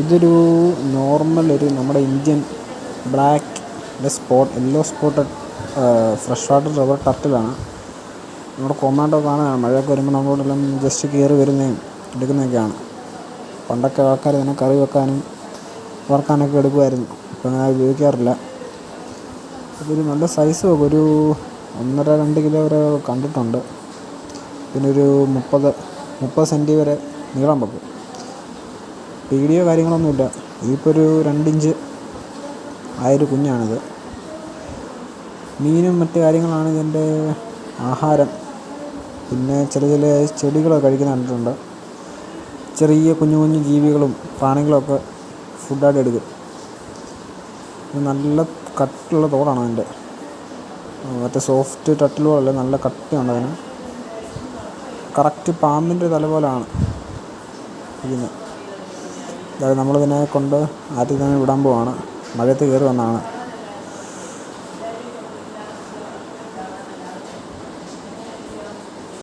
ഇതൊരു നോർമൽ ഒരു നമ്മുടെ Indian black spot yellow spotted fresh water rubber ടർട്ടിലാണ് നമ്മുടെ കൊമാൻഡോ കാണാനാണ് മഴയൊക്കെ വരുമ്പോൾ നമ്മളോടെല്ലാം ജസ്റ്റ് കയറി വരുന്നതും എടുക്കുന്നതൊക്കെയാണ്. പണ്ടൊക്കെ ആൾക്കാർ ഇതിനെ കറി വെക്കാനും വറക്കാനൊക്കെ എടുക്കുമായിരുന്നു. ഇപ്പം ഞാൻ ഉപയോഗിക്കാറില്ല. ഇതൊരു നല്ല സൈസ് ഒരു ഒന്നര രണ്ട് കിലോ വരെ കണ്ടിട്ടുണ്ട്. പിന്നെ ഒരു മുപ്പത് മുപ്പത് സെന്റി വരെ നീളം വെക്കും. പീടിയോ കാര്യങ്ങളൊന്നുമില്ല. ഇതിപ്പോൾ ഒരു രണ്ടിഞ്ച് ആയൊരു കുഞ്ഞാണിത്. മീനും മറ്റു കാര്യങ്ങളാണ് ഇതിന്റെ ആഹാരം. പിന്നെ ചില ചില ചെടികളൊക്കെ കഴിക്കുന്ന കണ്ടിട്ടുണ്ട്. ചെറിയ കുഞ്ഞു കുഞ്ഞു ജീവികളും പ്രാണികളൊക്കെ ഫുഡായിട്ട് എടുക്കും. നല്ല കട്ടിയുള്ള തോടാണ് അതിന്റെ. മറ്റേ സോഫ്റ്റ് ടട്ടിൽ പോലല്ല നല്ല കട്ടിയുണ്ട് അതിന്. കറക്റ്റ് പാമ്പിന്റെ തല പോലെയാണ് ഇരിക്കുന്നത്. അതായത് നമ്മളിതിനെ കൊണ്ട് ആറ്റിൽ തന്നെ വിടാൻ പോവാണ്. മഴയത്ത് കയറി വന്നതാണ്